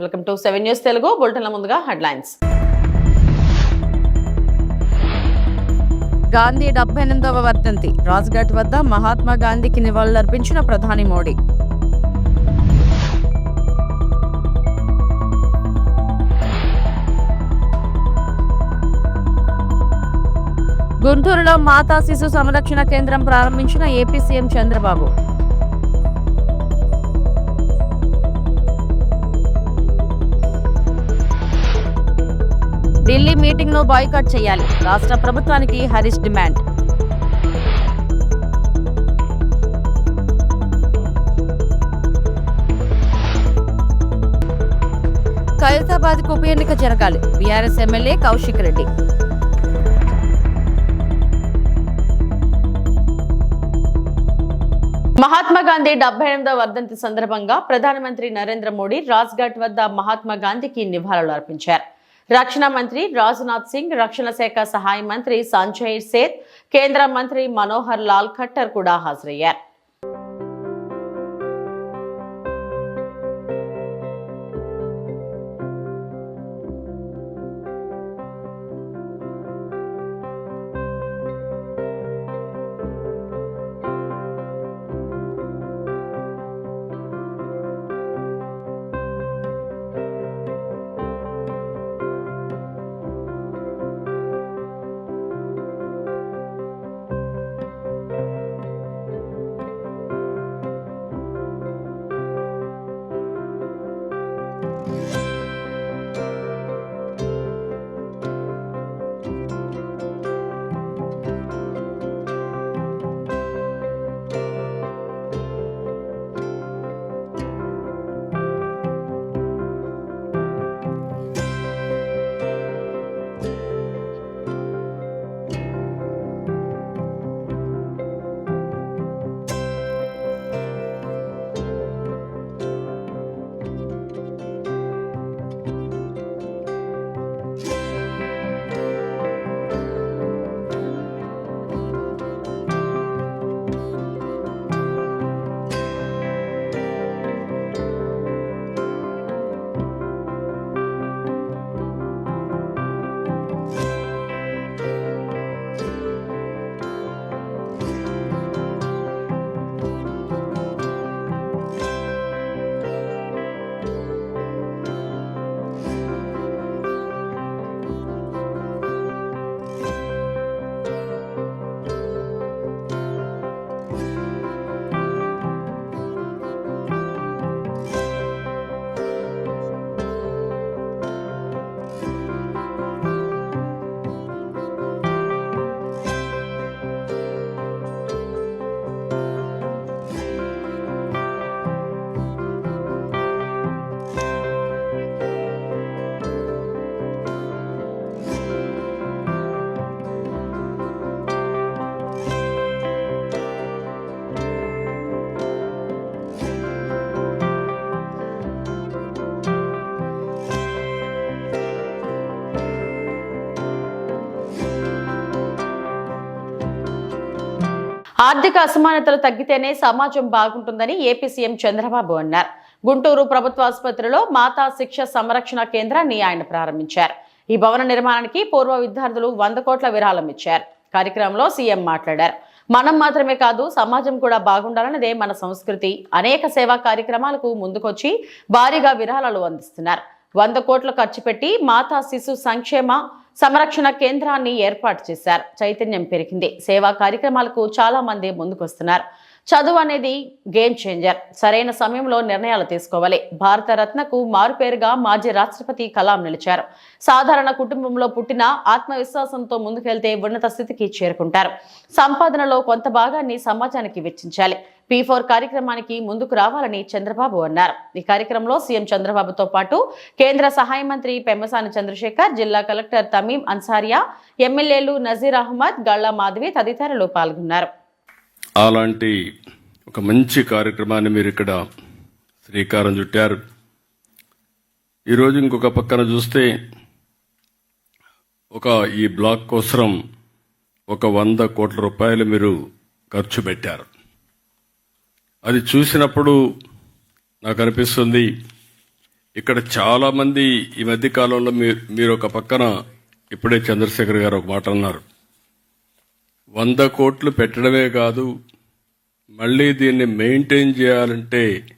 Welcome to seven news Telugu బులెటిన్ల ముందుగా headlines Gandhi డెబ్బై ఎనిమిదవ వర్ధంతి. రాజ్ఘాట్ వద్ద మహాత్మా గాంధీకి నివాళులర్పించిన ప్రధాని మోడీ. గుంటూరులో మాతా శిశు సంరక్షణ కేంద్రం ప్రారంభించిన AP CM Chandrababu. Delhi meeting boycott చేయాలి. రాష్ట్ర ప్రభుత్వానికి హరీష్ డిమాండ్. ఖైరతాబాద్ ఉప ఎన్నిక జరగాలి. BRS MLA Kaushik Reddy. Mahatma Gandhi డెబ్బై ఎనిమిదవ వర్ధంతి సందర్భంగా ప్రధానమంత్రి నరేంద్ర మోడీ రాజ్ఘాట్ వద్ద మహాత్మా గాంధీకి నివాళులు అర్పించారు రక్షణ మంత్రి రాజ్నాథ్ సింగ్ రక్షణ శాఖ సహాయ మంత్రి సంజయ్ సేత్ కేంద్ర మంత్రి మనోహర్ లాల్ ఖట్టర్ కూడా హాజరయ్యారు. ఆర్థిక అసమానతలు తగ్గితేనే సమాజం బాగుంటుందని ఏపీ సీఎం చంద్రబాబు అన్నారు. గుంటూరు ప్రభుత్వ ఆసుపత్రిలో మాతా శిక్ష సంరక్షణ కేంద్రాన్ని ఆయన ప్రారంభించారు. ఈ భవన నిర్మాణానికి పూర్వ విద్యార్థులు వంద కోట్ల విరాళం ఇచ్చారు. కార్యక్రమంలో సీఎం మాట్లాడారు. మనం మాత్రమే కాదు సమాజం కూడా బాగుండాలన్నదే మన సంస్కృతి. అనేక సేవా కార్యక్రమాలకు ముందుకొచ్చి భారీగా విరాళాలు అందిస్తున్నారు. వంద కోట్లు ఖర్చు పెట్టి మాతా శిశు సంక్షేమ సంరక్షణ కేంద్రాన్ని ఏర్పాటు చేశారు. చైతన్యం పెరిగింది. సేవా కార్యక్రమాలకు చాలా మంది ముందుకొస్తున్నారు. చదువు అనేది గేమ్ చేంజర్ సరైన సమయంలో నిర్ణయాలు తీసుకోవాలి. భారత రత్నకు మారుపేరుగా మాజీ రాష్ట్రపతి కలాం నిలిచారు. సాధారణ కుటుంబంలో పుట్టిన ఆత్మవిశ్వాసంతో ముందుకెళ్తే ఉన్నత స్థితికి చేరుకుంటారు. సంపాదనలో కొంత భాగాన్ని సమాజానికి వెచ్చించాలి. పీ ఫోర్ కార్యక్రమానికి ముందుకు రావాలని చంద్రబాబు అన్నారు. ఈ కార్యక్రమంలో సీఎం చంద్రబాబుతో పాటు కేంద్ర సహాయ మంత్రి పెమ్మసాని చంద్రశేఖర్ జిల్లా కలెక్టర్ తమీం అన్సారియా ఎమ్మెల్యేలు నజీర్ అహ్మద్ గల్లా మాధవి తదితరులు పాల్గొన్నారు. అలాంటి ఒక మంచి కార్యక్రమాన్ని మీరు ఇక్కడ శ్రీకారం చుట్టారు. ఈరోజు ఇంకొక పక్కన చూస్తే ఒక ఈ బ్లాక్ కోసం ఒక వంద కోట్ల రూపాయలు మీరు ఖర్చు పెట్టారు. అది చూసినప్పుడు నాకు అనిపిస్తుంది ఇక్కడ చాలామంది ఈ మధ్య కాలంలో మీరు మీరు ఒక పక్కన ఇప్పుడే చంద్రశేఖర్ గారు ఒక మాట అన్నారు. వంద కోట్లు పెట్టడమే కాదు మళ్ళీ దీన్ని మెయింటైన్ చేయాలంటే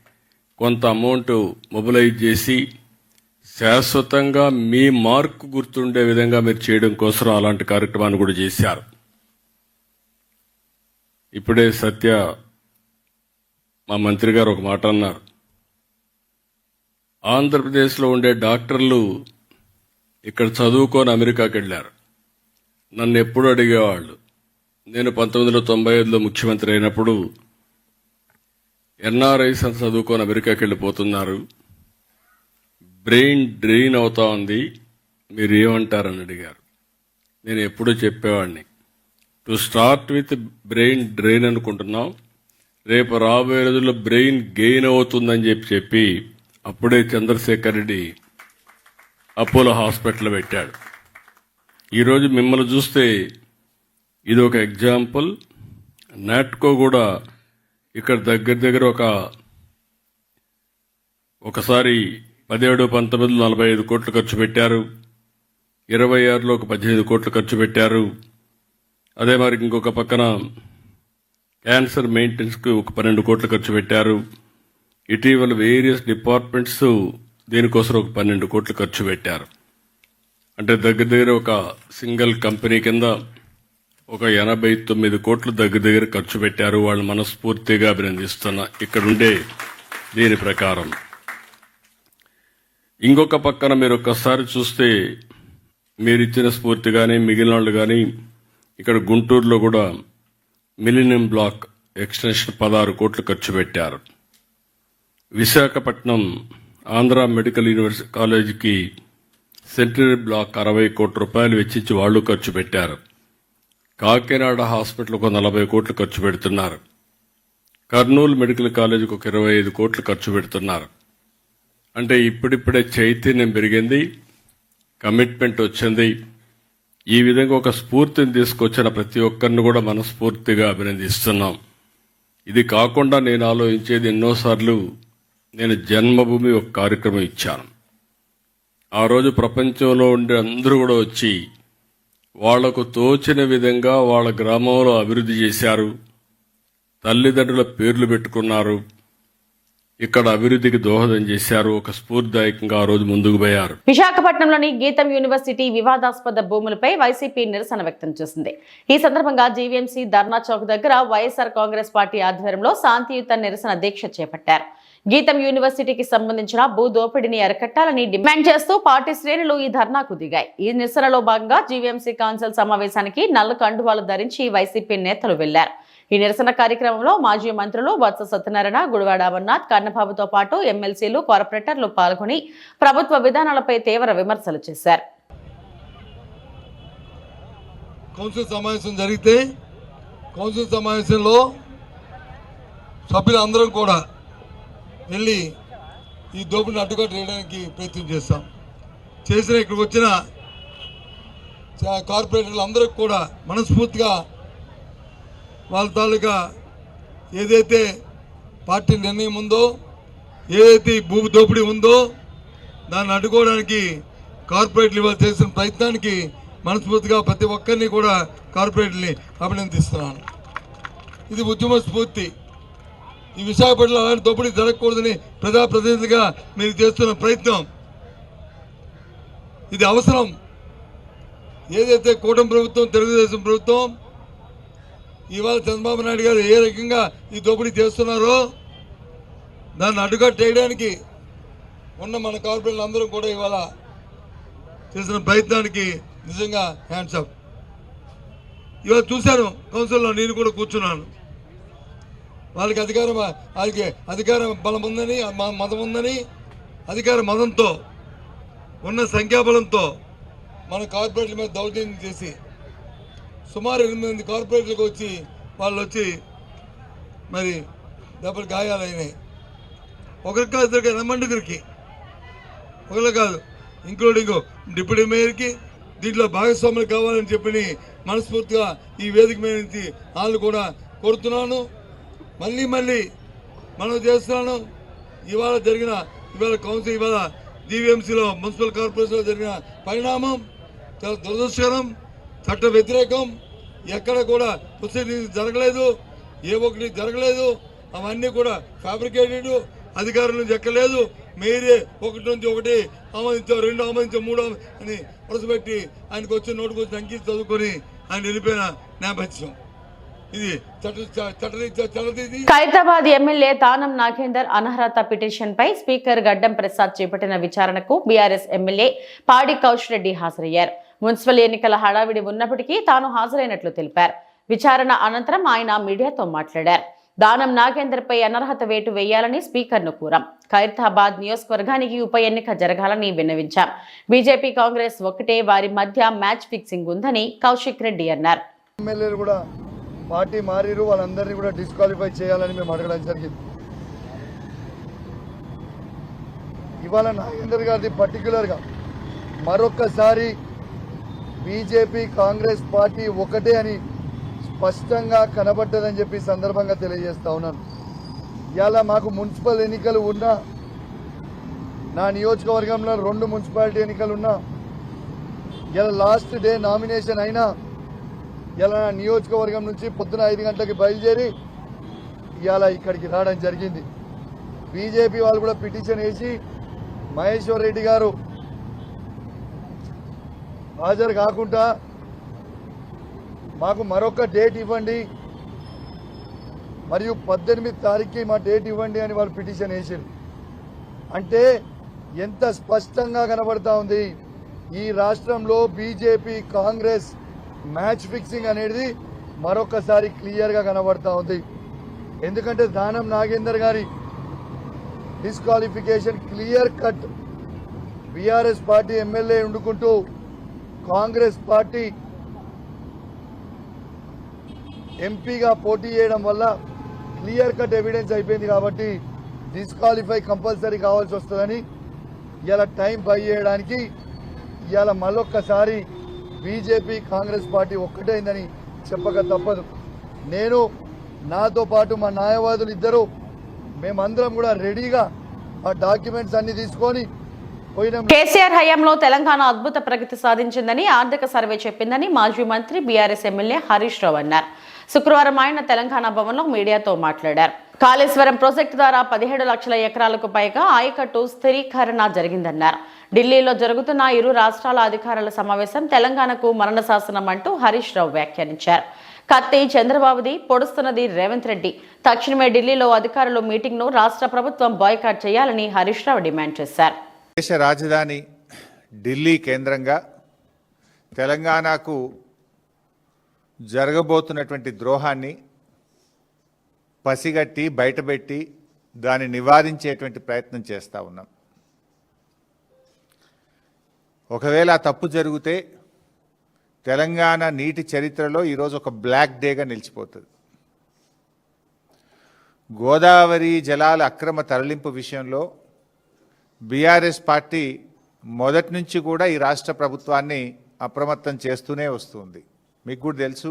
కొంత అమౌంట్ మొబిలైజ్ చేసి శాశ్వతంగా మీ మార్క్ గుర్తుండే విధంగా మీరు చేయడం కోసం అలాంటి కార్యక్రమాన్ని కూడా చేశారు. ఇప్పుడే సత్య మా మంత్రి గారు ఒక మాట అన్నారు. ఆంధ్రప్రదేశ్లో ఉండే డాక్టర్లు ఇక్కడ చదువుకొని అమెరికాకి వెళ్ళారు. నన్ను ఎప్పుడు అడిగేవాళ్ళు. నేను పంతొమ్మిది వందల తొంభై ఐదులో ముఖ్యమంత్రి అయినప్పుడు ఎన్ఆర్ఐస్ అని చదువుకొని అమెరికాకి వెళ్ళిపోతున్నారు. బ్రెయిన్ డ్రెయిన్ అవుతా ఉంది. మీరు ఏమంటారని అడిగారు. నేను ఎప్పుడూ చెప్పేవాడిని. To start with brain drain అనుకుంటున్నాం. రేపు రాబోయే రోజుల్లో బ్రెయిన్ గెయిన్ అవుతుందని చెప్పి చెప్పి అప్పుడే చంద్రశేఖర్ రెడ్డి అపోలో హాస్పిటల్ పెట్టాడు. ఈరోజు మిమ్మల్ని చూస్తే ఇది ఒక ఎగ్జాంపుల్. నాట్కో కూడా ఇక్కడ దగ్గర దగ్గర ఒక ఒకసారి పదిహేడు పంతొమ్మిది నలభై ఐదు కోట్లు ఖర్చు పెట్టారు. ఇరవై ఆరులో ఒక పద్దెనిమిది కోట్లు ఖర్చు పెట్టారు. అదే మరి ఇంకొక పక్కన క్యాన్సర్ మెయింటెనెన్స్కి ఒక పన్నెండు కోట్లు ఖర్చు పెట్టారు. ఇటీవల వేరియస్ డిపార్ట్మెంట్స్ దీనికోసం ఒక పన్నెండు కోట్లు ఖర్చు పెట్టారు. అంటే దగ్గర దగ్గర ఒక సింగిల్ కంపెనీ కింద ఒక ఎనభై తొమ్మిది కోట్లు దగ్గర దగ్గర ఖర్చు పెట్టారు. వాళ్ళు మనస్ఫూర్తిగా అభినందిస్తున్నా. ఇక్కడుండే దీని ప్రకారం. ఇంకొక పక్కన మీరు ఒక్కసారి చూస్తే మీరు ఇచ్చిన స్ఫూర్తి కానీ మిగిలిన వాళ్ళు కానీ ఇక్కడ గుంటూరులో కూడా మిలినియం బ్లాక్ ఎక్స్టెన్షన్ పదహారు కోట్లు ఖర్చు పెట్టారు. విశాఖపట్నం ఆంధ్ర మెడికల్ యూనివర్సిటీ కాలేజీకి సెంట్రల్ బ్లాక్ అరవై కోట్ల రూపాయలు వెచ్చించి వాళ్ళు ఖర్చు పెట్టారు. కాకినాడ హాస్పిటల్కు ఒక నలభై కోట్లు ఖర్చు పెడుతున్నారు. కర్నూలు మెడికల్ కాలేజీకి ఒక ఇరవై ఐదు కోట్లు ఖర్చు పెడుతున్నారు. అంటే ఇప్పుడిప్పుడే చైతన్యం పెరిగింది కమిట్మెంట్ వచ్చింది ఈ విధంగా ఒక స్ఫూర్తిని తీసుకొచ్చిన ప్రతి ఒక్కరిని కూడా మనస్ఫూర్తిగా అభినందిస్తున్నాం. ఇది కాకుండా నేను ఆలోచించేది ఎన్నోసార్లు నేను జన్మభూమి ఒక కార్యక్రమం ఇచ్చాను. ఆ రోజు ప్రపంచంలో ఉండే అందరూ కూడా వచ్చి వాళ్ళకు తోచిన విధంగా వాళ్ళ గ్రామంలో అభివృద్ధి చేశారు. తల్లిదండ్రుల పేర్లు పెట్టుకున్నారు. ఇక్కడ అభివృద్ధికి దోహదం చేశారు. ఒక స్ఫూర్తిదాయకంగా ఆ రోజు ముందుకు పోయారు. విశాఖపట్నంలోని గీతం యూనివర్సిటీ వివాదాస్పద భూములపై వైసీపీ నిరసన వ్యక్తం చేసింది. ఈ సందర్భంగా జీవీఎంసీ ధర్నా చౌక్ దగ్గర వైఎస్ఆర్ కాంగ్రెస్ పార్టీ ఆధ్వర్యంలో శాంతియుత నిరసన దీక్ష చేపట్టారు. గీతం యూనివర్సిటీకి సంబంధించిన భూ దోపిడీని అరికట్టాలని డిమాండ్ చేస్తూ పార్టీ శ్రేణులు ఈ ధర్నాకు దిగాయి. ఈ నిరసనలో భాగంగా జీవీఎంసీ కౌన్సిల్ సమావేశానికి నల్ల కండువాలు ధరించి వైసీపీ నేతలు వెళ్ళారు. ఈ నిరసన కార్యక్రమంలో మాజీ మంత్రులు బొత్స సత్యనారాయణ గుడివాడ అమర్నాథ్ కన్నబాబుతో పాటు ఎమ్మెల్సీలు కార్పొరేటర్లు పాల్గొని ప్రభుత్వ విధానాలపై తీవ్ర విమర్శలు చేశారు. కౌన్సిల్ సమావేశం జరిగితే కౌన్సిల్ సమావేశంలో సభ్యులందరం కూడా వెళ్ళి ఈ దోపిడిని అడ్డుకట్టేయడానికి ప్రయత్నం చేస్తాం. చేసిన ఇక్కడికి వచ్చిన కార్పొరేటర్లు అందరికి కూడా మనస్ఫూర్తిగా వాళ్ళ తాలూకా ఏదైతే పార్టీ నిర్ణయం ఉందో ఏదైతే భూమి దోపిడీ ఉందో దాన్ని అడ్డుకోవడానికి కార్పొరేట్లు ఇవాళ చేసిన ప్రయత్నానికి మనస్ఫూర్తిగా ప్రతి ఒక్కరిని కూడా కార్పొరేట్ని అభినందిస్తున్నాను. ఇది ఉద్యమ స్ఫూర్తి. ఈ విశాఖపట్నంలో అలాంటి దోపిడీ జరగకూడదని ప్రజాప్రతినిధులుగా మీరు చేస్తున్న ప్రయత్నం. ఇది అవసరం. ఏదైతే కూటమి ప్రభుత్వం తెలుగుదేశం ప్రభుత్వం ఇవాళ చంద్రబాబు నాయుడు గారు ఏ రకంగా ఈ దోపిడీ చేస్తున్నారో దాన్ని అడ్డుకట్టేయడానికి ఉన్న మన కార్పొరేట్లు అందరూ కూడా ఇవాళ చేసిన ప్రయత్నానికి నిజంగా హ్యాండ్సప్ ఇవాళ చూశాను కౌన్సిల్లో నేను కూడా కూర్చున్నాను. వాళ్ళకి అధికారం వాళ్ళకి అధికార బలం ఉందని మతం ఉందని అధికార మతంతో ఉన్న సంఖ్యాబలంతో మన కార్పొరేట్ల మీద దౌర్జన్యం చేసి సుమారు ఎనిమిది మంది కార్పొరేట్లకు వచ్చి వాళ్ళు వచ్చి మరి దెబ్బలు గాయాలైనాయి ఒకరికి కాదు ఇద్దరికి ఎనమండుగురికి ఒకరు కాదు ఇంక్లూడింగ్ డిప్యూటీ మేయర్కి దీంట్లో భాగస్వాములు కావాలని చెప్పి మనస్ఫూర్తిగా ఈ వేదిక మీద నుంచి వాళ్ళు కూడా కోరుతున్నాను. మళ్ళీ మళ్ళీ మనం చేస్తున్నాను. ఇవాళ జరిగిన ఇవాళ కౌన్సిల్ ఇవాళ జీవీఎంసీలో మున్సిపల్ కార్పొరేషన్లో జరిగిన పరిణామం చాలా దురదృష్టకరం. చట్ట వ్యతిరేకం ఎక్కడ కూడా ప్రొసీడింగ్ జరగలేదు ఏ ఒక్కటి జరగలేదు అవన్నీ కూడా ఫ్యాబ్రికేటెడ్ అధికారుల నుంచి ఎక్కలేదు. మీరే ఒకటి నుంచి ఒకటి ఆమోదించాం రెండు ఆమోదించాం మూడు అని వరుసపెట్టి ఆయనకు వచ్చి నోటుకు వచ్చి అంకి చదువుకొని ఆయన వెళ్ళిపోయిన నేపథ్యం. ఇది చట్ట ఖైరతాబాద్ ఎమ్మెల్యే తానం నాగేందర్ అనర్హత పిటిషన్ పై స్పీకర్ గడ్డం ప్రసాద్ చేపట్టిన విచారణకు బీఆర్ఎస్ ఎమ్మెల్యే పాడి కౌశ్ రెడ్డి హాజరయ్యారు. మున్సిపల్ ఎన్నికల హడావిడి ఉన్నప్పటికీ తాను హాజరైనట్లు తెలిపారు. విచారణ అనంతరం ఆయన మీడియాతో మాట్లాడారు. దానం నాగేందర్పై అనర్హత వేటు వేయాలని స్పీకర్ను కోరాం. ఖైరతాబాద్ నియోజకవర్గానికి ఉప ఎన్నిక జరగాలని విన్నవించాం. బీజేపీ కాంగ్రెస్ ఒకటే వారి మధ్య మ్యాచ్ ఫిక్సింగ్ ఉందని కౌశిక్ రెడ్డి అన్నారు. ఎమ్మెల్యేలు కూడా పార్టీ మారిరు వాళ్ళందరినీ కూడా డిస్క్వాలిఫై చేయాలని మేము అడగడం జరిగింది. ఇవాళ నాగేందర్ గారిది పర్టికులర్గా మరొక్కసారి బీజేపీ కాంగ్రెస్ పార్టీ ఒకటే అని స్పష్టంగా కనబడ్డదని చెప్పి సందర్భంగా తెలియజేస్తా ఉన్నాను. ఇలా మాకు మున్సిపల్ ఎన్నికలు ఉన్నా నా నియోజకవర్గంలో రెండు మున్సిపాలిటీ ఎన్నికలు ఉన్నా ఇలా లాస్ట్ డే నామినేషన్ అయినా ఇలా నా నియోజకవర్గం నుంచి పొద్దున ఐదు గంటలకి బయలుదేరి ఇవాళ ఇక్కడికి రావడం జరిగింది. బీజేపీ వాళ్ళు కూడా పిటిషన్ వేసి మహేశ్వర్ రెడ్డి గారు హాజరు కాకుండా మాకు మరొక డేట్ ఇవ్వండి. మరియు పద్దెనిమిది తారీఖుకి మా డేట్ ఇవ్వండి అని వాళ్ళు పిటిషన్ వేసారు అంటే ఎంత స్పష్టంగా కనబడతా ఉంది. ఈ రాష్ట్రంలో బీజేపీ కాంగ్రెస్ మ్యాచ్ ఫిక్సింగ్ అనేది మరొకసారి క్లియర్గా కనబడతా ఉంది. ఎందుకంటే దానం నాగేందర్ గారి disqualification clear cut. BRS party MLA ఉండుకుంటూ Congress party ఎంపీగా పోటీ చేయడం వల్ల క్లియర్ కట్ ఎవిడెన్స్ అయిపోయింది కాబట్టి డిస్క్వాలిఫై కంపల్సరీ కావాల్సి వస్తుందని ఇలా టైం బై చేయడానికి ఇవాళ మళ్ళొక్కసారి బీజేపీ కాంగ్రెస్ పార్టీ ఒక్కటైందని చెప్పక తప్పదు. నేను నాతో పాటు మా న్యాయవాదులు ఇద్దరు మేమందరం కూడా రెడీగా ఆ డాక్యుమెంట్స్ అన్ని తీసుకొని కేసీఆర్ హయాంలో తెలంగాణ అద్భుత ప్రగతి సాధించిందని ఆర్థిక సర్వే చెప్పిందని మాజీ మంత్రి బీఆర్ఎస్ ఎమ్మెల్యే హరీష్ రావు అన్నారు. శుక్రవారం ఆయన తెలంగాణ భవన్లో మీడియాతో మాట్లాడారు. కాళేశ్వరం ప్రాజెక్టు ద్వారా పదిహేడు లక్షల ఎకరాలకు పైగా ఆయకట్టు స్థిరీకరణ జరిగిందన్నారు. ఢిల్లీలో జరుగుతున్న ఇరు రాష్ట్రాల అధికారుల సమావేశం తెలంగాణకు మరణ శాసనం అంటూ హరీష్ రావు వ్యాఖ్యానించారు. కత్తి చంద్రబాబుది పొడుస్తున్నది రేవంత్ రెడ్డి. తక్షణమే ఢిల్లీలో అధికారులు మీటింగ్ను రాష్ట్ర ప్రభుత్వం బాయ్కాట్ చేయాలని హరీష్ రావు డిమాండ్ చేశారు. దేశ రాజధాని ఢిల్లీ కేంద్రంగా తెలంగాణకు జరగబోతున్నటువంటి ద్రోహాన్ని పసిగట్టి బయటపెట్టి దాన్ని నివారించేటువంటి ప్రయత్నం చేస్తూ ఉన్నాం. ఒకవేళ తప్పు జరిగితే తెలంగాణ నీటి చరిత్రలో ఈరోజు ఒక బ్లాక్ డేగా నిలిచిపోతుంది. గోదావరి జలాల అక్రమ తరలింపు విషయంలో బీఆర్ఎస్ పార్టీ మొదటి నుంచి కూడా ఈ రాష్ట్ర ప్రభుత్వాన్ని అప్రమత్తం చేస్తూనే వస్తుంది. మీకు కూడా తెలుసు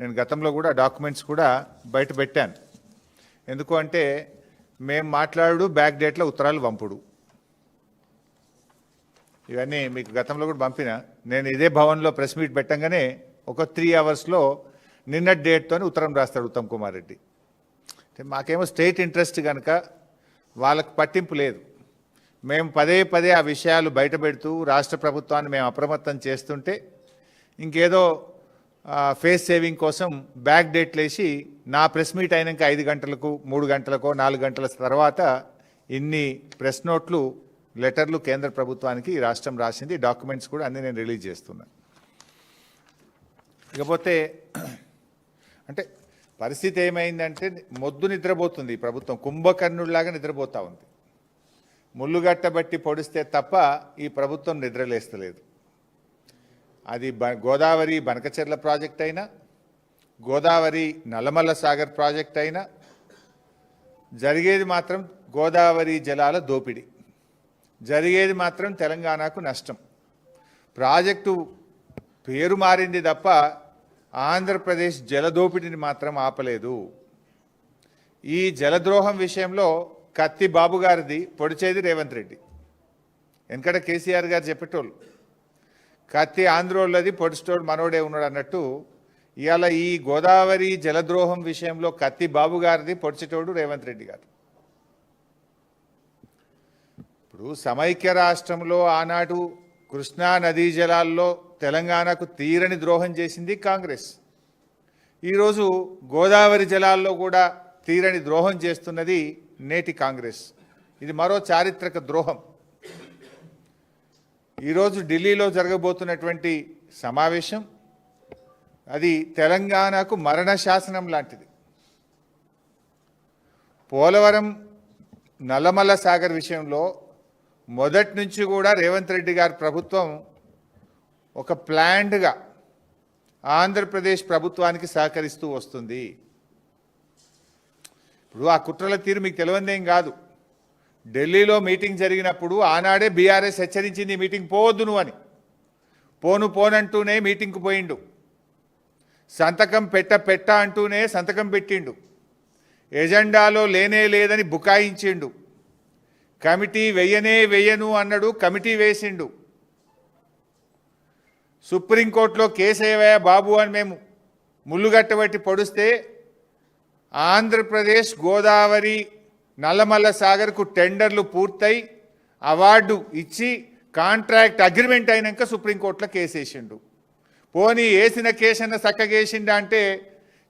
నేను గతంలో కూడా డాక్యుమెంట్స్ కూడా బయట పెట్టాను. ఎందుకు అంటే మేము మాట్లాడు బ్యాక్ డేట్లో ఉత్తరాలు పంపుడు. ఇవన్నీ మీకు గతంలో కూడా పంపిన. నేను ఇదే భవన్లో ప్రెస్ మీట్ పెట్టంగానే ఒక త్రీ అవర్స్లో నిన్న డేట్తోనే ఉత్తరం రాస్తాడు ఉత్తమ్ కుమార్ రెడ్డి. అంటే మాకేమో స్టేట్ ఇంట్రెస్ట్ కనుక వాళ్ళకి పట్టింపు లేదు. మేము పదే పదే ఆ విషయాలు బయటపెడుతూ రాష్ట్ర ప్రభుత్వాన్ని మేము అప్రమత్తం చేస్తుంటే ఇంకేదో ఫేస్ సేవింగ్ కోసం బ్యాక్ డేట్ వేసి నా ప్రెస్ మీట్ అయినాక ఐదు గంటలకు మూడు గంటలకో నాలుగు గంటల తర్వాత ఇన్ని ప్రెస్ నోట్లు లెటర్లు కేంద్ర ప్రభుత్వానికి ఈ రాష్ట్రం రాసింది. డాక్యుమెంట్స్ కూడా అన్నీ నేను రిలీజ్ చేస్తున్నా. ఇకపోతే అంటే పరిస్థితి ఏమైందంటే మొద్దు నిద్రపోతుంది ప్రభుత్వం. కుంభకర్ణుడిలాగా నిద్రపోతా ఉంది. ముళ్ళుగట్టబట్టి పొడిస్తే తప్ప ఈ ప్రభుత్వం నిద్రలేస్తలేదు. అది బ గోదావరి బనకచెర్ల ప్రాజెక్ట్ అయినా గోదావరి నల్లమల్ల సాగర్ ప్రాజెక్ట్ అయినా జరిగేది మాత్రం గోదావరి జలాల దోపిడీ. జరిగేది మాత్రం తెలంగాణకు నష్టం. ప్రాజెక్టు పేరు మారింది తప్ప ఆంధ్రప్రదేశ్ జలదోపిడిని మాత్రం ఆపలేదు. ఈ జలద్రోహం విషయంలో కత్తి బాబు గారిది పొడిచేది రేవంత్ రెడ్డి. వెనకట కేసీఆర్ గారు చెప్పేటోళ్ళు. కత్తి ఆంధ్రోళ్ళది పొడిచేటోడు మనోడే ఉన్నాడు అన్నట్టు ఇవాళ ఈ గోదావరి జలద్రోహం విషయంలో కత్తి బాబు గారిది పొడిచేటోడు రేవంత్ రెడ్డి గారు. ఇప్పుడు సమైక్య రాష్ట్రంలో ఆనాడు కృష్ణా నదీ జలాల్లో తెలంగాణకు తీరని ద్రోహం చేసింది కాంగ్రెస్. ఈరోజు గోదావరి జలాల్లో కూడా తీరని ద్రోహం చేస్తున్నది నేటి కాంగ్రెస్. ఇది మరో చారిత్రక ద్రోహం. ఈరోజు ఢిల్లీలో జరగబోతున్నటువంటి సమావేశం అది తెలంగాణకు మరణ శాసనం లాంటిది. పోలవరం నల్లమల్ల సాగర్ విషయంలో మొదటి నుంచి కూడా రేవంత్ రెడ్డి గారి ప్రభుత్వం ఒక ప్లాండ్గా ఆంధ్రప్రదేశ్ ప్రభుత్వానికి సహకరిస్తూ వస్తుంది. ఇప్పుడు ఆ కుట్రల తీరు మీకు తెలియందేం కాదు. ఢిల్లీలో మీటింగ్ జరిగినప్పుడు ఆనాడే బీఆర్ఎస్ హెచ్చరించింది మీటింగ్ పోవద్దు నువ్వు అని. పోను పోనంటూనే మీటింగ్కు పోయిండు. సంతకం పెట్ట పెట్ట అంటూనే సంతకం పెట్టిండు. ఎజెండాలో లేనే లేదని బుకాయించిండు. కమిటీ వెయ్యనే వెయ్యను అన్నాడు కమిటీ వేసిండు. సుప్రీంకోర్టులో కేసు ఏవయ్యా బాబు అని మేము ముళ్ళుగట్టబట్టి పొడిస్తే ఆంధ్రప్రదేశ్ గోదావరి నల్లమల్ల సాగర్కు టెండర్లు పూర్తయి అవార్డు ఇచ్చి కాంట్రాక్ట్ అగ్రిమెంట్ అయినాక సుప్రీంకోర్టులో కేసు వేసిండు పోనీ వేసిన కేసన్న చక్కగేసిండా అంటే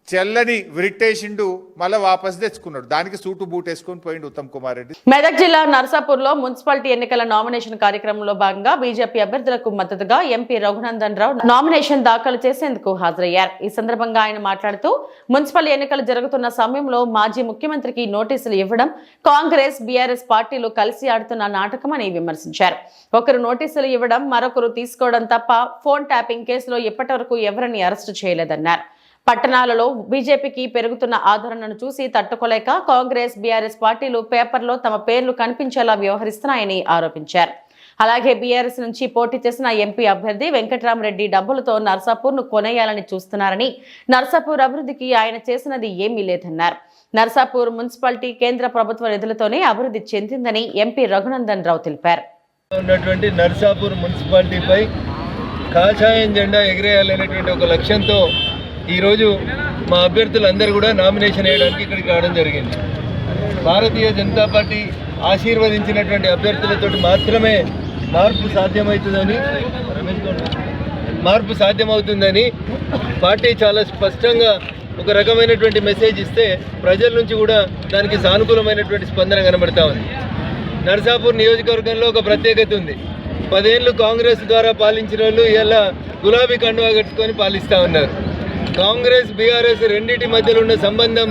చెల్లని విరిట్టేసిండు మళ్ళీ వాపస్ తెచ్చుకున్నాడు. దానికి సూటు బూట్ వేసుకొని పోయిండు ఉత్తమ్ కుమార్ రెడ్డి. మెదక్ జిల్లా నర్సాపూర్లో మున్సిపాలిటీ ఎన్నికల నామినేషన్ కార్యక్రమంలో భాగంగా బీజేపీ అభ్యర్థులకు మద్దతుగా ఎంపీ రఘునందన్ రావు నామినేషన్ దాఖలు చేసేందుకు హాజరయ్యారు. ఈ సందర్భంగా ఆయన మాట్లాడుతూ మున్సిపల్ ఎన్నికలు జరుగుతున్న సమయంలో మాజీ ముఖ్యమంత్రికి నోటీసులు ఇవ్వడం కాంగ్రెస్ బీఆర్ఎస్ పార్టీలు కలిసి ఆడుతున్న నాటకమని విమర్శించారు. ఒకరు నోటీసులు ఇవ్వడం మరొకరు తీసుకోవడం తప్ప ఫోన్ ట్యాపింగ్ కేసులో ఇప్పటి వరకు ఎవరిని అరెస్టు చేయలేదన్నారు. పట్టణాలలో బీజేపీకి పెరుగుతున్న ఆదరణను చూసి తట్టుకోలేక కాంగ్రెస్ బీఆర్ఎస్ పార్టీలు పేపర్లో తమ పేర్లు కనిపించేలా వ్యవహరిస్తున్నాయని ఆరోపించారు. అలాగే బీఆర్ఎస్ నుంచి పోటీ చేసిన ఎంపీ అభ్యర్థి వెంకటరామరెడ్డి డబ్బులతో నర్సాపూర్ను కొనేయాలని చూస్తున్నారని నర్సాపూర్ అభివృద్ధికి ఆయన చేసినది ఏమీ లేదన్నారు. నర్సాపూర్ మున్సిపాలిటీ కేంద్ర ప్రభుత్వ నిధులతోనే అభివృద్ధి చెందిందని ఎంపీ రఘునందన్ రావు తెలిపారు. ఉన్నటువంటి నర్సాపూర్ మున్సిపాలిటీపై కాషాయం జెండా ఎగిరేయాలనేటువంటి ఒక లక్ష్యంతో ఈరోజు మా అభ్యర్థులందరూ కూడా నామినేషన్ వేయడానికి ఇక్కడికి రావడం జరిగింది. భారతీయ జనతా పార్టీ ఆశీర్వదించినటువంటి అభ్యర్థులతో మాత్రమే మార్పు సాధ్యమవుతుందని మార్పు సాధ్యమవుతుందని పార్టీ చాలా స్పష్టంగా ఒక రకమైనటువంటి మెసేజ్ ఇస్తే ప్రజల నుంచి కూడా దానికి సానుకూలమైనటువంటి స్పందన కనబడతా ఉంది. నర్సాపూర్ నియోజకవర్గంలో ఒక ప్రత్యేకత ఉంది. పదేళ్ళు కాంగ్రెస్ ద్వారా పాలించిన వాళ్ళు ఇలా గులాబీ కండువా కట్టుకొని పాలిస్తూ ఉన్నారు. కాంగ్రెస్ బీఆర్ఎస్ రెండింటి మధ్యలో ఉన్న సంబంధం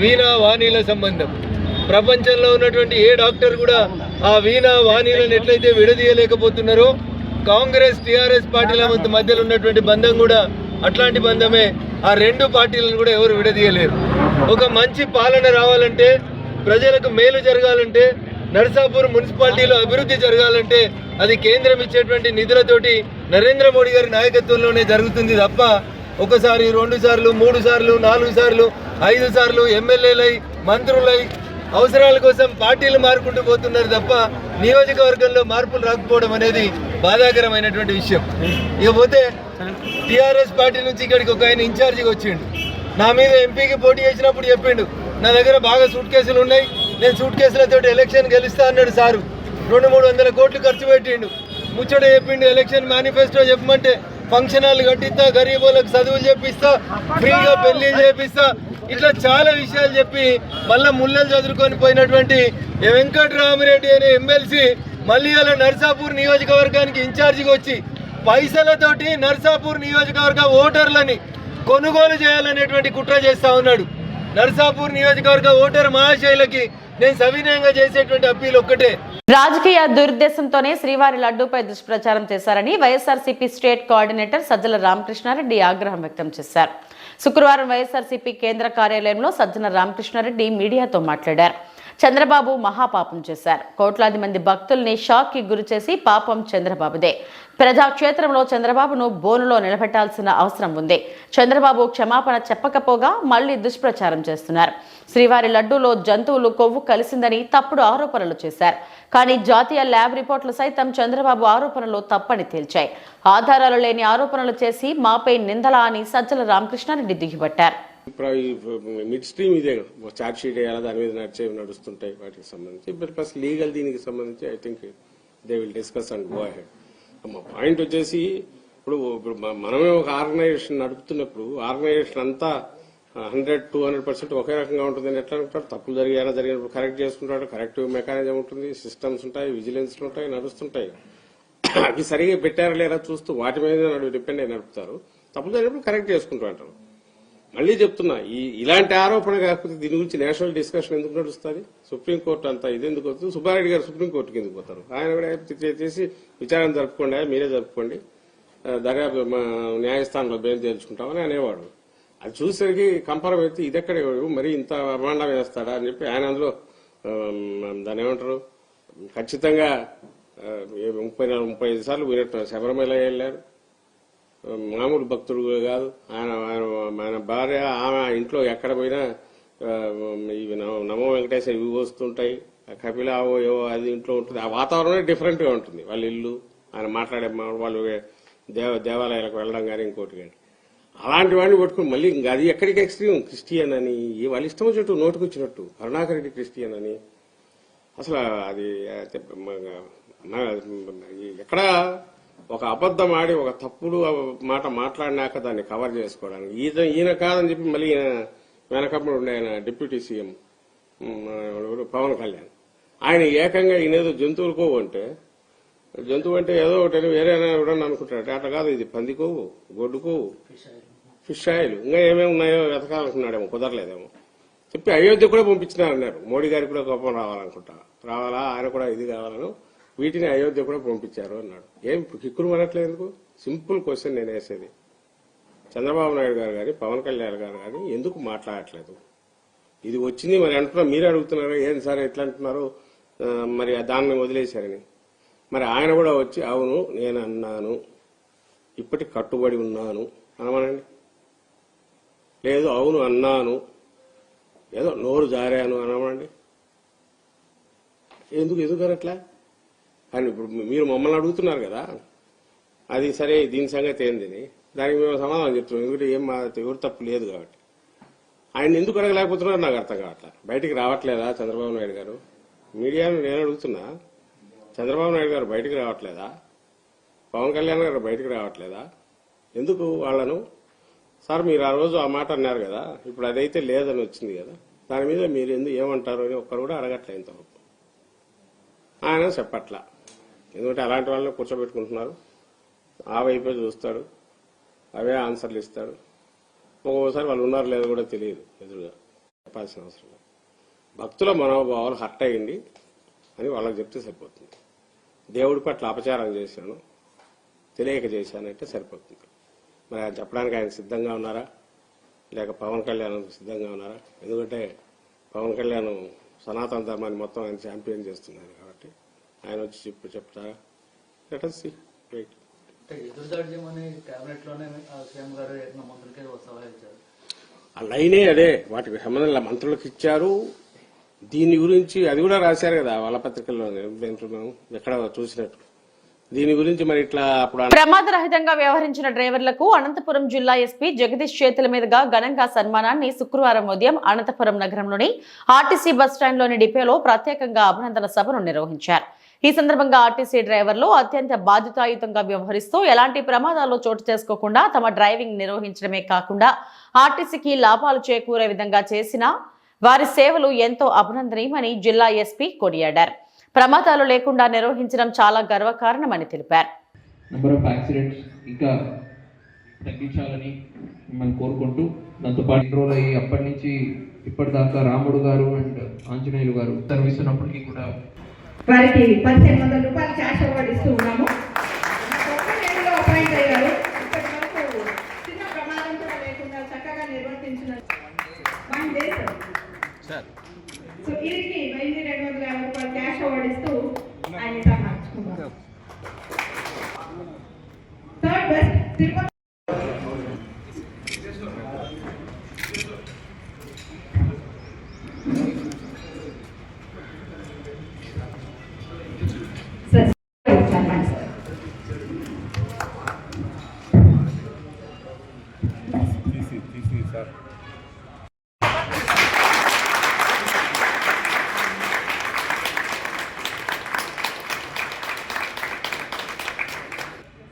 వీణా వాణిల సంబంధం. ప్రపంచంలో ఉన్నటువంటి ఏ డాక్టర్ కూడా ఆ వీణా వాణిలను ఎట్లయితే విడదీయలేకపోతున్నారో కాంగ్రెస్ టీఆర్ఎస్ పార్టీల మధ్యలో ఉన్నటువంటి బంధం కూడా అట్లాంటి బంధమే ఆ రెండు పార్టీలను కూడా ఎవరు విడదీయలేరు. ఒక మంచి పాలన రావాలంటే ప్రజలకు మేలు జరగాలంటే నర్సాపూర్ మున్సిపాలిటీలో అభివృద్ధి జరగాలంటే అది కేంద్రం ఇచ్చేటువంటి నిధులతోటి నరేంద్ర మోడీ గారి నాయకత్వంలోనే జరుగుతుంది తప్ప ఒకసారి రెండు సార్లు మూడు సార్లు నాలుగు సార్లు ఐదు సార్లు ఎమ్మెల్యేలై మంత్రులై అవసరాల కోసం పార్టీలు మారుకుంటూ పోతున్నారు తప్ప నియోజకవర్గంలో మార్పులు రాకపోవడం అనేది బాధాకరమైనటువంటి విషయం. ఇకపోతే టీఆర్ఎస్ పార్టీ నుంచి ఇక్కడికి ఒక ఆయన ఇన్ఛార్జిగా వచ్చిండు. నా మీద ఎంపీకి పోటీ చేసినప్పుడు చెప్పిండు నా దగ్గర బాగా సూట్ కేసులు ఉన్నాయి నేను సూట్ కేసులతో ఎలక్షన్ గెలుస్తా అన్నాడు సారు. రెండు మూడు వందల కోట్లు ఖర్చు పెట్టిండు. ముచ్చట చెప్పిండు ఎలక్షన్ మేనిఫెస్టో చెప్పమంటే ఫంక్షన్ హాల్ కట్టిస్తా గరీబులకు చదువులు చెప్పిస్తా ఫ్రీగా పెళ్ళి చేపిస్తా. ఇట్లా చాలా విషయాలు చెప్పి మళ్ళా ముళ్ళలు చదువుకొని పోయినటువంటి వెంకటరామిరెడ్డి అనే ఎమ్మెల్సీ మళ్ళీ అలా నర్సాపూర్ నియోజకవర్గానికి ఇన్ఛార్జిగా వచ్చి పైసలతోటి నర్సాపూర్ నియోజకవర్గ ఓటర్లని కొనుగోలు చేయాలనేటువంటి కుట్ర చేస్తా ఉన్నాడు. నర్సాపూర్ నియోజకవర్గ ఓటర్ మహాశైలకి నేను సవినయంగా చేసేటువంటి అప్పీల్ ఒక్కటే. రాజకీయ దురుద్దేశంతోనే శ్రీవారి లడ్డూపై దుష్ప్రచారం చేశారని వైఎస్ఆర్సీపీ స్టేట్ కోఆర్డినేటర్ సజ్జల రామకృష్ణారెడ్డి ఆగ్రహం వ్యక్తం చేశారు. శుక్రవారం వైఎస్ఆర్సీపీ కేంద్ర కార్యాలయంలో సజ్జల రామకృష్ణారెడ్డి మీడియాతో మాట్లాడారు. చంద్రబాబు మహాపాపం చేశారు. కోట్లాది మంది భక్తుల్ని షాక్కి గురిచేసి గురి చేసి పాపం చంద్రబాబుదే. ప్రజాక్షేత్రంలో చంద్రబాబును బోనులో నిలబెట్టాల్సిన అవసరం ఉంది. చంద్రబాబు క్షమాపణ చెప్పకపోగా మళ్ళీ దుష్ప్రచారం చేస్తున్నారు. శ్రీవారి లడ్డూలో జంతువులు కొవ్వు కలిసిందని తప్పుడు ఆరోపణలు చేశారు. కానీ జాతీయ ల్యాబ్ రిపోర్టులు సైతం చంద్రబాబు ఆరోపణలు తప్పని తేల్చాయి. ఆధారాలు లేని ఆరోపణలు చేసి మాపై నిందలా అని సజ్జల రామకృష్ణారెడ్డి దిగిపట్టారు మిడ్ స్ట్రీమ్ ఇదే. చార్జ్ షీట్ వేయాలి దాని మీద నడిచే నడుస్తుంటాయి వాటికి సంబంధించి. ప్లస్ లీగల్ దీనికి సంబంధించి I think they will discuss and go ahead మా పాయింట్ వచ్చేసి ఇప్పుడు ఇప్పుడు మనమే ఒక ఆర్గనైజేషన్ నడుపుతున్నప్పుడు ఆర్గనైజేషన్ అంతా హండ్రెడ్ టూ హండ్రెడ్ పర్సెంట్ ఒకే రకంగా ఉంటుందని ఎట్లా అనుకుంటారు? తప్పులు జరిగాయో జరిగినప్పుడు కరెక్ట్ చేసుకుంటాడు కరెక్టివ్ మెకానిజం ఉంటుంది సిస్టమ్స్ ఉంటాయి విజిలెన్స్ ఉంటాయి నడుస్తుంటాయి. అవి సరిగా పెట్టారా లేదా చూస్తూ వాటి మీద డిపెండ్ అయి నడుపుతారు. తప్పులు జరిగినప్పుడు కరెక్ట్ చేసుకుంటూ అంటారు మళ్ళీ చెప్తున్నా ఈ ఇలాంటి ఆరోపణ కాకపోతే దీని గురించి నేషనల్ డిస్కషన్ ఎందుకు నడుస్తుంది? సుప్రీంకోర్టు అంతా ఇదెందుకు వస్తుంది? సుబ్బారెడ్డి గారు సుప్రీంకోర్టుకి ఎందుకు పోతారు? ఆయన కూడా చేసి విచారణ జరుపుకోండి మీరే జరుపుకోండి. దర్యాప్తు మా న్యాయస్థానంలో బెయిల్ తేల్చుకుంటామని అనేవాడు. అది చూసేసరికి కంపారం అయితే ఇది ఎక్కడ మరి ఇంత అభాండం వేస్తాడా అని చెప్పి ఆయన అందులో దాని ఏమంటారు? ఖచ్చితంగా ముప్పై నాలుగు ముప్పై ఐదు సార్లు పోయినట్టు శబరిమల వెళ్ళారు. మామూలు భక్తుడు కాదు. ఆయన ఆయన ఆయన భార్య ఆమె ఇంట్లో ఎక్కడ పోయినా ఇవి నమో- వెంకటేశ్వర ఇవి వస్తుంటాయి ఆ కపిల ఏవో అది ఇంట్లో ఉంటుంది. ఆ వాతావరణమే డిఫరెంట్గా ఉంటుంది. వాళ్ళ ఇల్లు ఆయన మాట్లాడే మా- వాళ్ళు దేవ దేవాలయాలకు వెళ్ళడం కానీ ఇంకోటి కానీ అలాంటి వాడిని పట్టుకుని మళ్ళీ ఇంకా అది ఎక్కడికి ఎక్స్ట్రీమ్ క్రిస్టియన్ అని వాళ్ళ ఇష్టం వచ్చినట్టు నోటుకొచ్చినట్టు. కరుణాకర్ రెడ్డి క్రిస్టియన్ అని. అసలు అది ఎక్కడా ఎక్కడ ఒక అబద్ధం ఆడి ఒక తప్పుడు మాట మాట్లాడినాక దాన్ని కవర్ చేసుకోవడానికి. ఈయన ఈయన కాదని చెప్పి మళ్ళీ ఈయన వెనకప్పుడు ఉండే ఆయన డిప్యూటీ సీఎం పవన్ కళ్యాణ్. ఆయన ఏకంగా ఈయన ఏదో జంతువులకో అంటే జంతువు అంటే ఏదో ఒకటి వేరే ఎవడని అనుకుంటాడు అట్లా కాదు ఇది పందికోవు గొడ్డుకోవు ఫిష్ ఆయిల్. ఇంకా ఏమేమి ఉన్నాయో వెతకాలనుకున్నాడేమో కుదరలేదేమో. చెప్పి అయోధ్య కూడా పంపించినారన్నారు. మోడీ గారికి కూడా కోపం రావాలనుకుంటా. రావాలా? ఆయన కూడా ఇది కావాలను. వీటిని అయోధ్య కూడా పంపించారు అన్నాడు. ఏం కిక్కులు మనట్లేదు ఎందుకు? సింపుల్ క్వశ్చన్ నేను వేసేది. చంద్రబాబు నాయుడు గారు కానీ పవన్ కళ్యాణ్ గారు కానీ ఎందుకు మాట్లాడట్లేదు? ఇది వచ్చింది మరి అంటున్నా మీరే అడుగుతున్నారు ఏం సార్ ఎట్లా అంటున్నారు? మరి దాన్ని వదిలేశారని. మరి ఆయన కూడా వచ్చి అవును నేను అన్నాను ఇప్పటికి కట్టుబడి ఉన్నాను అనమనండి. లేదు అవును అన్నాను ఏదో నోరు జారాను అనమండి ఎందుకు ఎదుగారు అట్లా? అని ఇప్పుడు మీరు మమ్మల్ని అడుగుతున్నారు కదా. అది సరే దీని సంగతి ఏందని దానికి మేము సమాధానం చెప్తున్నాం. ఎందుకంటే ఏం మా ఎవరు తప్పు లేదు కాబట్టి. ఆయన ఎందుకు అడగలేకపోతున్నారో నాకు అర్థం కావట్లా. బయటికి రావట్లేదా చంద్రబాబు నాయుడు గారు? మీడియాను నేను అడుగుతున్నా. చంద్రబాబు నాయుడు గారు బయటికి రావట్లేదా? పవన్ కళ్యాణ్ గారు బయటికి రావట్లేదా? ఎందుకు వాళ్ళను? సార్ మీరు ఆ రోజు ఆ మాట అన్నారు కదా. ఇప్పుడు అదైతే లేదని వచ్చింది కదా. దాని మీద మీరు ఎందుకు ఏమంటారు అని ఒక్కరు కూడా అడగట్లే ఇంతవరకు. ఆయన చెప్పట్లా. ఎందుకంటే అలాంటి వాళ్ళని కూర్చోబెట్టుకుంటున్నారు. ఆ వైపే చూస్తాడు. అవే ఆన్సర్లు ఇస్తాడు. ఒక్కొక్కసారి వాళ్ళు ఉన్నారు లేదో కూడా తెలియదు ఎదురుగా. చెప్పాల్సిన అవసరం భక్తుల మనోభావాలు హర్ట్ అయ్యింది అని వాళ్ళకి చెప్తే సరిపోతుంది. దేవుడి పట్ల అపచారం చేశాను తెలియక చేశానంటే సరిపోతుంది. మరి ఆయన చెప్పడానికి ఆయన సిద్ధంగా ఉన్నారా? లేక పవన్ కళ్యాణ్ సిద్ధంగా ఉన్నారా? ఎందుకంటే పవన్ కళ్యాణ్ సనాతన ధర్మాన్ని మొత్తం ఆయన ఛాంపియన్ చేస్తున్నారు ఆయన వచ్చి చెప్పు చెప్తారా? లెటస్ సి రైట్ ఆ లైనే అదే. వాటికి సంబంధం మంత్రులకు ఇచ్చారు. దీని గురించి అది కూడా రాశారు కదా వాళ్ళ పత్రికల్లో వింటున్నాం ఎక్కడ చూసినట్టు. దీని గురించి మరి ఇట్లా అప్పుడు ప్రమాదరహితంగా వ్యవహరించిన డ్రైవర్లకు అనంతపురం జిల్లా ఎస్పీ జగదీష్ చేతుల మీదుగా ఘనంగా సన్మానాన్ని శుక్రవారం ఉదయం అనంతపురం నగరంలోని ఆర్టీసీ బస్టాండ్లోని డిపోలో ప్రత్యేకంగా అభినందన సభను నిర్వహించారు. ఈ సందర్భంగా ఆర్టీసీ డ్రైవర్లు అత్యంత బాధ్యతాయుతంగా వ్యవహరిస్తూ ఎలాంటి ప్రమాదాలు చోటు చేసుకోకుండా తమ డ్రైవింగ్ నిర్వహించడమే కాకుండా ఆర్టీసీకి లాభాలు చేకూరే విధంగా చేసిన వారి సేవలు ఎంతో అభినందనీయమని జిల్లా ఎస్పీ కొనియాడారు. ప్రమాదాలు లేకుండా నిర్వహించడం చాలా గర్వకారణమని తెలిపారు. నెంబర్ ఆఫ్ యాక్సిడెంట్స్ ఇంకా తగ్గించాలని మిమ్మల్ని కోరుకుంటూ దాంతోపాటు ఇంట్రోల్ అయ్యి అప్పటి నుంచి ఇప్పటిదాకా రాముడు గారు అండ్ ఆంజనేయులు గారు సర్వీస్ ఉన్నప్పటికీ కూడా వారికి పదిహేను వందల రూపాయలు క్యాష్ అవార్డు ఇస్తూ ఉన్నాము. ఒక్క నెలలో అపాయింట్ అయ్యారు ఇప్పటి వరకు చిన్న ప్రమాదం కూడా లేకుండా చక్కగా నిర్వర్తించిన సో వీరికి వెయ్యి రెండు వందల యాభై రూపాయలు క్యాష్ అవార్డు ఇస్తూ ఆయన సన్మానించుకున్నారు third best Tirupati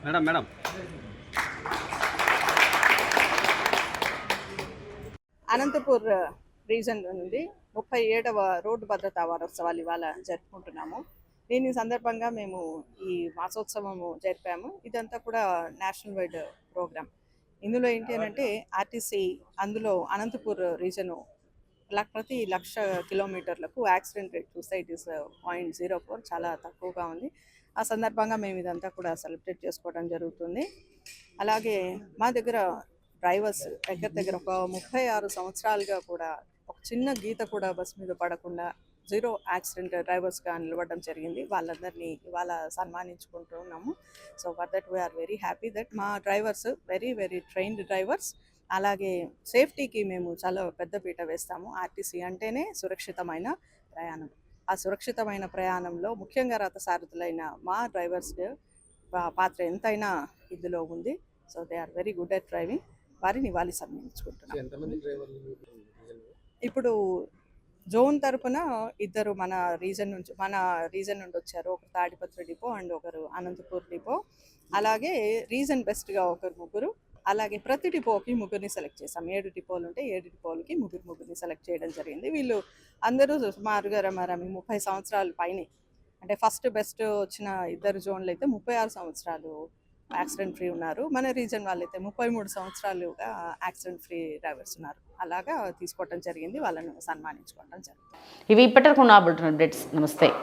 madam madam. Anantapur region నుండి ముప్పై ఏడవ రోడ్డు భద్రతా వారోత్సవాలు ఇవాళ జరుపుకుంటున్నాము. దీని సందర్భంగా మేము ఈ మాసోత్సవము జరిపాము. ఇదంతా కూడా నేషనల్ వైడ్ ప్రోగ్రామ్. ఇందులో ఏంటి అంటే ఆర్టీసీ అందులో అనంతపూర్ రీజను ప్రతి లక్ష కిలోమీటర్లకు యాక్సిడెంట్ రేట్ చూస్తే ఇట్ పాయింట్ జీరో ఫోర్ చాలా తక్కువగా ఉంది. ఆ సందర్భంగా మేము ఇదంతా కూడా సెలబ్రేట్ చేసుకోవడం జరుగుతుంది. అలాగే మా దగ్గర డ్రైవర్స్ దగ్గర దగ్గర ఒక ముప్పై ఆరు సంవత్సరాలుగా కూడా ఒక చిన్న గీత కూడా బస్ మీద పడకుండా జీరో యాక్సిడెంట్ డ్రైవర్స్గా నిలబడడం జరిగింది. వాళ్ళందరినీ ఇవాళ సన్మానించుకుంటున్నాము so for that we are very happy that మా drivers very very trained drivers. అలాగే సేఫ్టీకి మేము చాలా పెద్ద పీట వేస్తాము. ఆర్టీసీ అంటేనే సురక్షితమైన ప్రయాణం. ఆ సురక్షితమైన ప్రయాణంలో ముఖ్యంగా రథసారథులైన మా డ్రైవర్స్ పాత్ర ఎంతైనా ఇందులో ఉంది. So they are very good at driving వారిని ఇవాళ సన్మానించుకుంటున్నాం. ఇప్పుడు జోన్ తరపున ఇద్దరు మన రీజన్ నుంచి మన రీజన్ నుండి వచ్చారు. ఒకరు తాడిపత్రి డిపో అండ్ ఒకరు అనంతపూర్ డిపో. అలాగే రీజన్ బెస్ట్గా ఒకరు ముగ్గురు అలాగే ప్రతి డిపోకి ముగ్గురిని సెలెక్ట్ చేసాం ఏడు డిపోలు ఉంటే ఏడు డిపోలకి ముగ్గురు ముగ్గురిని సెలెక్ట్ చేయడం జరిగింది. వీళ్ళు అందరూ సుమారుగా రమారమి ముప్పై సంవత్సరాల పైనే. అంటే ఫస్ట్ బెస్ట్ వచ్చిన ఇద్దరు జోన్లు అయితే ముప్పై ఆరు సంవత్సరాలు యాక్సిడెంట్ ఫ్రీ ఉన్నారు. మన రీజన్ వాళ్ళైతే ముప్పై మూడు సంవత్సరాలుగా యాక్సిడెంట్ ఫ్రీ డ్రైవర్స్ ఉన్నారు. అలాగా తీసుకోవటం జరిగింది. వాళ్ళను సన్మానించుకోవడం జరిగింది ఇవి ఇప్పటివరకు నా బులెటిన్ అప్డేట్స్. నమస్తే.